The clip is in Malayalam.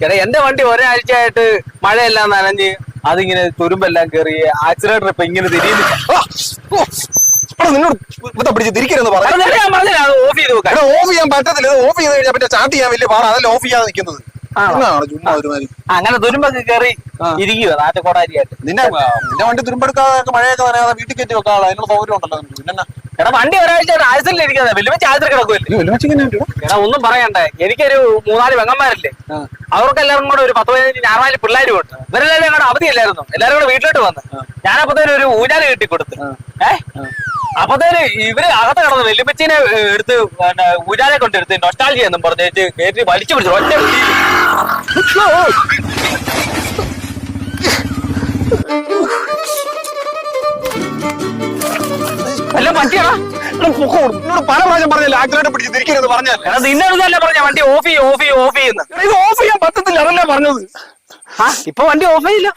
എടാ എന്റെ വണ്ടി ഒരാഴ്ചയായിട്ട് മഴയെല്ലാം നനഞ്ഞ് അതിങ്ങനെ തുരുമ്പെല്ലാം കയറി ആക്സിലേറ്റർ ഇപ്പൊ ഇങ്ങനെ തിരിയുന്നില്ല നിന്നോട് പിടിച്ച് തിരിക്കരുന്ന് എടാ, പറഞ്ഞു ഞാൻ പറഞ്ഞില്ല അത് ഓഫ് ചെയ്ത് വെക്കാൻ എടാ ഓഫ് ചെയ്യാൻ പറ്റത്തില്ല ഇത് ഓഫ് ചെയ്ത് കഴിഞ്ഞാൽ പിന്നെ സ്റ്റാർട്ട് ചെയ്യാൻ വലിയ പാടാ അതല്ല ഓഫ് ചെയ്യാതെ നിൽക്കുന്നത് ആണോ? എന്നാണ് ചുമ്മാ ഒരുമാതിരി അങ്ങനെ തുരുമ്പൊക്കെ കയറി ആ. ഇരിക്കുക നാട്ടുകൊടാരിയായിട്ട് നിന്നെ നിന്റെ വണ്ടി തുരുമ്പെടുക്കാതെ മഴയൊക്കെ നനയാതെ വീട്ടിൽ കയറ്റി വെക്കാനുള്ള അതിനുള്ള സൗകര്യം ഉണ്ടല്ലോ നിനക്ക്. പിന്നെ എന്നാ? എടാ വണ്ടി ഒരാഴ്ച ആഴ്ചയിൽ ഇരിക്കുന്നത്? വലിയ ആഴ്ച കിടക്കുമല്ലേ. എടാ ഒന്നും പറയണ്ടേ. എനിക്കൊരു മൂന്നാൽ വെങ്ങന്മാരില്ലേ അവർക്ക് എല്ലാവരും കൂടെ ഒരു പത്ത് പതിനഞ്ച് ഞായറാഴ്ച പിള്ളേരും ഉണ്ട് ഇവരെല്ലാവരും ഞങ്ങളുടെ അവധിയല്ലായിരുന്നു? എല്ലാവരും കൂടെ വീട്ടിലോട്ട് വന്ന്. ഞാനപ്പത്തേനും ഒരു ഊഞ്ഞാൽ കെട്ടി കൊടുത്ത് ഏ? അപ്പത്തേന് ഇവർ അകത്ത് കിടന്ന് വെല്ലുപ്പച്ചീനെ എടുത്ത് ഊഞ്ഞാലെ കൊണ്ടെടുത്ത് നൊസ്റ്റാൾജി എന്നും പറഞ്ഞിട്ട് കയറ്റി വലിച്ചു പിടിച്ചു. ഒറ്റ പിടി. എല്ലാം പറ്റിയടാ എടാ, പല പ്രാവശ്യം പറഞ്ഞില്ല ആക്സിഡന്റ് പിടിച്ച് തിരിക്കരുത് പറഞ്ഞല്ലേ. എടാ നിന്നൊരുതല്ല പറഞ്ഞ വണ്ടി ഓഫ് ചെയ്യും ഓഫ് ചെയ്യും ഓഫ് ചെയ്യുന്ന ഇത് ഓഫ് ചെയ്യാൻ പറ്റത്തില്ല അതല്ലേ പറഞ്ഞത്. ഇപ്പൊ വണ്ടി ഓഫ് ചെയ്യില്ല.